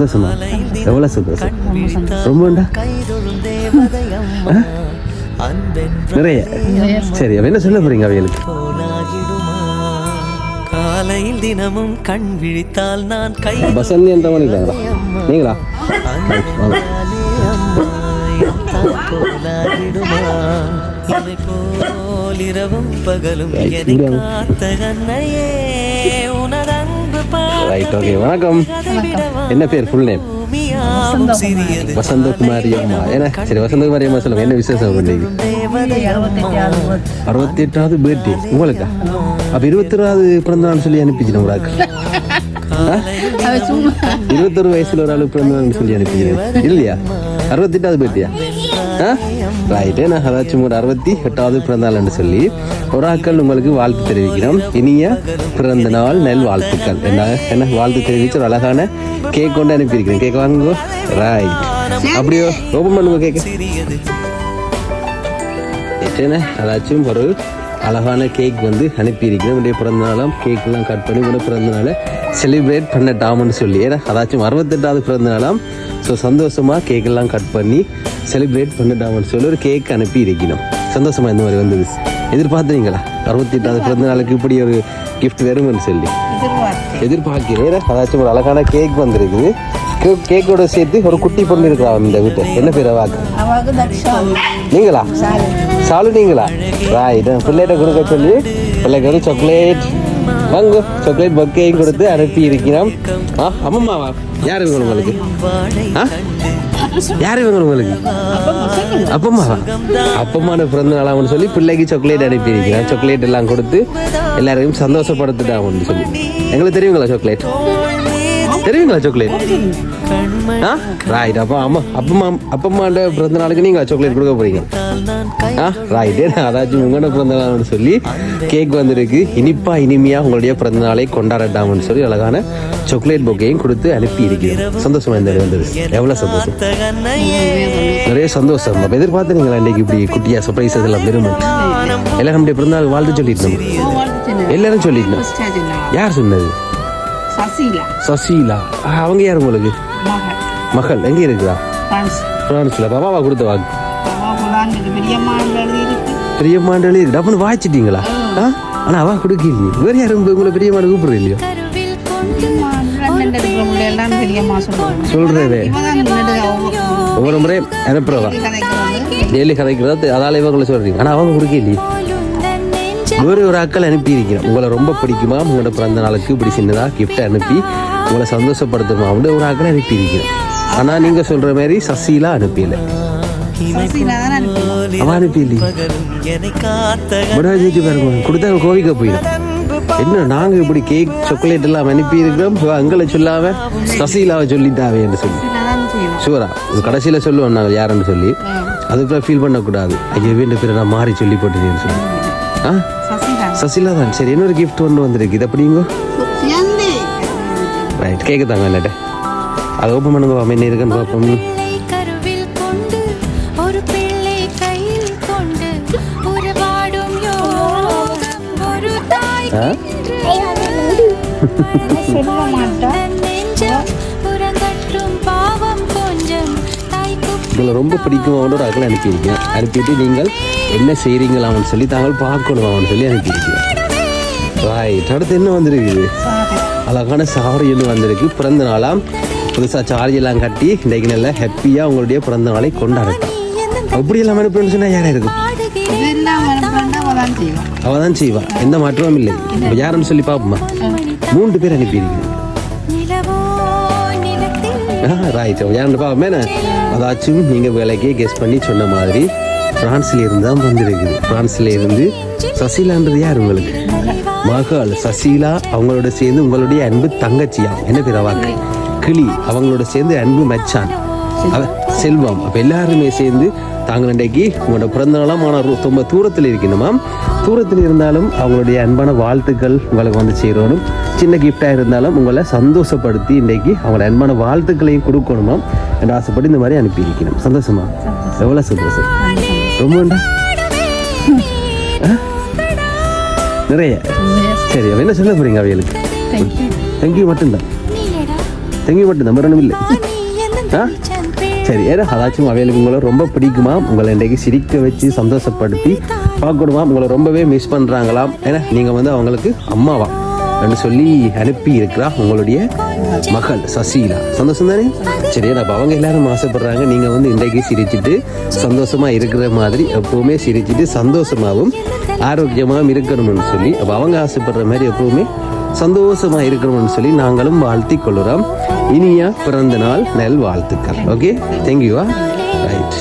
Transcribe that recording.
சந்தோஷமா எவ்வளோ சந்தோஷம் ரொம்பண்டா? நிறைய. சரி அவ என்ன சொல்ல போறீங்க அவைகளுக்கு காலையில் தினமும் கண் விழித்தால் நான் கை பசந்தி என்ற மாதிரி நீங்களா? போலாகிடுமா இமை போல் இரவும் பகலும் வா. காத்த கண்ணையே ரைட் ஓகே வணக்கம். என்ன பேர் ஃபுல் நேம் வசந்தகுமாரி. அம்மா. என்ன? சரி வசந்தகுமாரி அம்மா சொல்லுங்க. என்ன விசேஷம் தேவதை அறுபத்தி எட்டாவது பர்த்டே உங்களுக்கா? அப்ப இருபத்தொராவது பிறந்த நாள் சொல்லி அனுப்பிச்சிட்டேன் ஒரு இருபத்தொரு வயசுல ஒரு ஆளு பிறந்த நாள் சொல்லி அனுப்பிச்சிட்டேன் இல்லையா? அறுபத்தெட்டாவது பர்த்டேயா ரைட்டு நான் அதாச்சும் ஒரு அறுபத்தி எட்டாவது பிறந்த நாள்னு சொல்லி ஒரு உங்களுக்கு வாழ்த்து தெரிவிக்கிறோம். இனிய பிறந்த நாள் நெல் வாழ்த்துக்கள் என்ன? என்ன? வாழ்த்து தெரிவிச்சு ஒரு அழகான கேக் கொண்டு அனுப்பியிருக்கிறேன். கேக் வாங்குங்க. ரைட் அப்படியோ ஓப்பன் பண்ணுங்க கேக்கு என்ன? அதாச்சும் ஒரு அழகான கேக் வந்து அனுப்பியிருக்கிறேன். உடைய பிறந்த நாளாம் கேக்கெல்லாம் கட் பண்ணி உடைய பிறந்த நாளை செலிப்ரேட் பண்ணட்டாமன்னு சொல்லி. ஏன்னா அதாச்சும் அறுபத்தெட்டாவது பிறந்த நாளாம் ஸோ சந்தோஷமாக கேக்கெல்லாம் கட் பண்ணி செலிப்ரேட் பண்ணட்டாமன்னு சொல்லி ஒரு கேக் அனுப்பி இருக்கணும் சந்தோஷமா இந்த மாதிரி வந்தது. எதிர்பார்த்தீங்களா? அறுபத்தெட்டாவது பிறந்த நாளுக்கு இப்படி ஒரு gift வரும்னு சொல்லி. எதிர்பார்க்கிறேன் அதாச்சும் ஒரு அழகான கேக் வந்திருக்குது. கேக் கேக்கோட சேர்த்து ஒரு குட்டி பொண்ணு இருக்கிறா இந்த வீட்டை என்ன பேர் அவாக்கு நீங்களா? சாலு. நீங்களா? ரைட் பிள்ளைகிட்ட கொடுக்க சொல்லி பிள்ளைக்கு ஒரு சாக்லேட் வாங்க. சாக்லேட் பக்கையும் கொடுத்து அனுப்பி இருக்கிறோம் ஆ அம்மம்மாவா யார் இவங்க உங்களுக்கு? ஆ? யார் இவங்க உங்களுக்கு? அப்பம்மாவா அப்பம்மான பிறந்த நாளாம்னு சொல்லி பிள்ளைக்கு சாக்லேட் அனுப்பி இருக்கிறான் சாக்லேட் எல்லாம் கொடுத்து எல்லாரையும் சந்தோஷப்படுத்திட்டாங்கன்னு சொல்லி. எங்களுக்கு தெரியுங்களா சாக்லேட் தெரியுங்களா சாக்லேட் ஆ? ரைட் அப்போ அம்மா அப்பம்மா அப்பம்மாண்ட பிறந்த நாளுக்கு நீங்கள் சாக்லேட் கொடுக்க போறீங்க. ஆ? ரைட்டு அதாச்சும் உங்களோட பிறந்த நாள்னு சொல்லி கேக் வந்திருக்கு. இனிப்பா இனிமையா உங்களுடைய பிறந்த நாளை கொண்டாடட்டாம்னு சொல்லி அழகான சாக்லேட் பொக்கையும் கொடுத்து அனுப்பி இருக்கிறேன் சந்தோஷமா இந்த வந்தது. எவ்வளவு சந்தோஷம். நிறைய சந்தோஷம். அப்ப எதிர்பார்த்தீங்களா இன்னைக்கு இப்படி குட்டியா சர்ப்ரைஸ் எல்லாம் பெருமை? எல்லாம் நம்முடைய பிறந்தநாள் வாழ்த்து சொல்லிட்டோம் எல்லாரும் சொல்லிட்டோம் யார் சொன்னது? சசிலா. சசிலா. அவங்க யார் உங்களுக்கு? மகள். எங்க இருக்குதா? பிரான்ஸ் பிரான்ஸ்ல பாபாவா கொடுத்த வாக்கு. பெரியம்மா இருக்கு. டப்புன்னு வாய்ச்சிட்டீங்களா? ஆனா அவ கொடுக்கலையே. வேற யாரும் உங்க- உங்களை பெரிய மாடு கூப்பிடுறது இல்லையோ சொல்றதே. ஒவ்வொரு முறை அனுப்புறவா? டெய்லி கதைக்கிறதா அதால இவங்களை சொல்றீங்க. ஆனா அவங்க கொடுக்கலையே. வேறு ஒரு ஆட்கள் அனுப்பி இருக்கிறேன் உங்களை ரொம்ப பிடிக்குமா? உங்களோட பிறந்த நாளுக்கு இப்படி சின்னதா கிஃப்ட் அனுப்பி உங்களை சந்தோஷப்படுத்துமா? அப்படின்னு ஒரு ஆட்களை அனுப்பி இருக்கிறேன் ஆனா நீங்க சொல்ற மாதிரி சசிலா அனுப்பியில சசிலா தான் அனுப்புவோம் அவன் அனுப்பி இல்லையே. என்னை காத்த விடாஜிட்டு பாருங்க கொடுத்தா கோவிக்க போயிடும். என்ன நாங்க இப்படி கேக் சாக்லேட் எல்லாம் அனுப்பி இருக்கிறோம். எங்களை சொல்லாம சசிலாவை சொல்லிட்டாவே என்று சொல்லி. ஷூரா கடைசியில சொல்லுவோம் நாங்கள் யாருன்னு சொல்லி. அதுக்கப்புறம் ஃபீல் பண்ணக்கூடாது. ஐயோ வீண்டு பேரை நான் மாறி சொல்லி போட்டுட்டேன்னு சொல்லி. ஆ? சசிலா தான். சரி இன்னொரு gift ஒன்று வந்திருக்கு. இது அப்படிங்க ரைட் கேட்க தாங்க என்னட்ட அதை ஓப்பன் பண்ணுங்க என்ன இருக்குன்னு பார்ப்போம் கருவில் கொண்டு உங்களை ரொம்ப பிடிக்குமாவோட ஒரு அகலை அனுப்பியிருக்கேன் அனுப்பிட்டு நீங்கள் என்ன செய்கிறீங்களான்னு சொல்லி தாங்கள் பார்க்கணுமான்னு சொல்லி அனுப்பியிருக்கேன் ரைட் அடுத்து என்ன வந்திருக்குது? அழகான சாரி ஒன்று வந்திருக்கு. பிறந்த நாளாம் புதுசாக சார்ஜ் எல்லாம் கட்டி இன்றைக்கு நல்ல ஹாப்பியாக உங்களுடைய பிறந்த நாளை கொண்டாடட்டும். அப்படி எல்லாம் அனுப்புறேன்னு சொன்னால் யாராக இருக்கும் அவள் தான் செய்வா. எந்த மாற்றமும் இல்லை. இப்போ யாருன்னு சொல்லி பார்ப்போமா? மூன்று பேர் நிலத்தில் ரைட் யாருன்னு பார்ப்போமே அதாச்சும் நீங்கள் வேலைக்கே கெஸ் பண்ணி சொன்ன மாதிரி பிரான்ஸ்ல இருந்து தான் வந்திருக்குது. பிரான்ஸ்ல இருந்து சசிலான்றது யார் உங்களுக்கு? மகள் சசிலா அவங்களோட சேர்ந்து உங்களுடைய அன்பு தங்கச்சியா? என்ன பேர் கிளி. அவங்களோட சேர்ந்து அன்பு மச்சான். செல்வம். அப்போ எல்லாருமே சேர்ந்து தாங்கள் இன்றைக்கு உங்களோட பிறந்தநாளாம் ஆனால் ரொம்ப தூரத்தில் இருக்கணுமாம் தூரத்தில் இருந்தாலும் அவங்களுடைய அன்பான வாழ்த்துக்கள் உங்களுக்கு வந்து சேரணும். சின்ன கிஃப்டாக இருந்தாலும் உங்களை சந்தோஷப்படுத்தி இன்றைக்கு அவங்களோட அன்பான வாழ்த்துக்களையும் கொடுக்கணுமாம் என்று ஆசைப்பட்டு இந்த மாதிரி அனுப்பி இருக்கணும் சந்தோஷமா? எவ்வளோ சந்தோஷம்? ரொம்ப? நிறைய. சரி அவ என்ன சொல்ல போறீங்க அவைகளுக்கு தேங்க்யூ மட்டும்தான். தேங்க்யூ மட்டும் தான் வரணும் இல்லை. ஆ? சரி ஏன்னா அதாச்சும் அவைகளுக்கு உங்களை ரொம்ப பிடிக்குமா? உங்களை இன்றைக்கு சிரிக்க வச்சு சந்தோஷப்படுத்தி பார்க்கணுமா? உங்களை ரொம்பவே மிஸ் பண்ணுறாங்களாம் ஏன்னா நீங்கள் வந்து அவங்களுக்கு அம்மாவா. என்று சொல்லி அனுப்பி இருக்கிறா உங்களுடைய மகள் சசிலா. சந்தோஷம் தானே? சரி அப்போ அவங்க எல்லாரும் ஆசைப்படுறாங்க. நீங்கள் வந்து இன்றைக்கு சிரிச்சிட்டு சந்தோஷமாக இருக்கிற மாதிரி எப்போவுமே சிரிச்சுட்டு சந்தோஷமாகவும் ஆரோக்கியமாகவும் இருக்கணும்னு சொல்லி அப்போ அவங்க ஆசைப்படுற மாதிரி எப்போவுமே சந்தோஷமா இருக்கணும்னு சொல்லி நாங்களும் வாழ்த்திக் கொள்கிறோம் இனியா பிறந்த நாள் நல் வாழ்த்துக்கள் ஓகே தேங்க்யூவா ரைட்